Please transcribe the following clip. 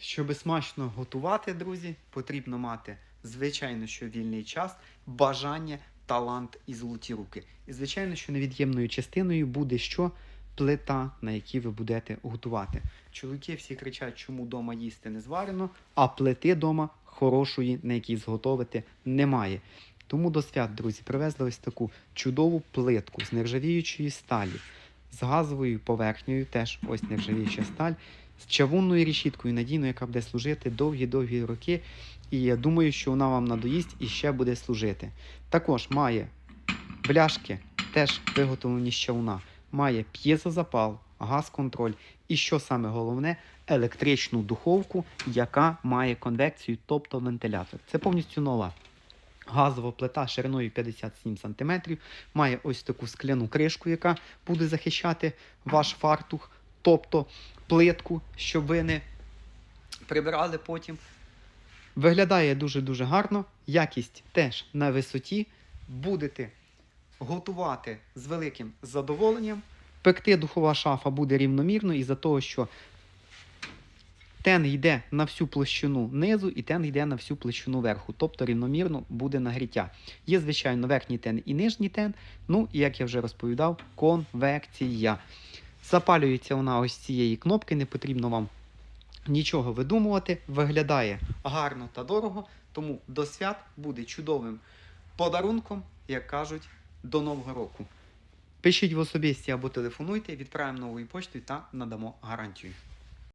Щоб смачно готувати, друзі, потрібно мати, звичайно, що вільний час, бажання, талант і золоті руки. І, звичайно, що невід'ємною частиною буде що? Плита, на якій ви будете готувати. Чоловіки всі кричать, чому вдома їсти не зварено, а плити вдома хорошої, на якій зготовити, немає. Тому до свят, друзі, привезли ось таку чудову плитку з нержавіючої сталі, з газовою поверхнею, теж ось нержавіюча сталь, з чавунною рішіткою надійною, яка буде служити довгі-довгі роки. І я думаю, що вона вам надоїсть і ще буде служити. Також має бляшки, теж виготовлені з чавуна, має п'єзозапал, газ-контроль і, що саме головне, електричну духовку, яка має конвекцію, тобто вентилятор. Це повністю нова. Газова плита шириною 57 см, має ось таку скляну кришку, яка буде захищати ваш фартух, тобто плитку, щоб ви не прибирали потім. Виглядає дуже-дуже гарно, якість теж на висоті. Будете готувати з великим задоволенням. Пекти духова шафа буде рівномірно із-за того, що тен йде на всю площину низу і тен йде на всю площину верху, тобто рівномірно буде нагріття. Є, звичайно, верхній тен і нижній тен. Ну і як я вже розповідав, конвекція. Запалюється вона ось цієї кнопки, не потрібно вам нічого видумувати. Виглядає гарно та дорого, тому до свят буде чудовим подарунком, як кажуть, до Нового року. Пишіть в особисті або телефонуйте, відправимо новою поштою та надамо гарантію.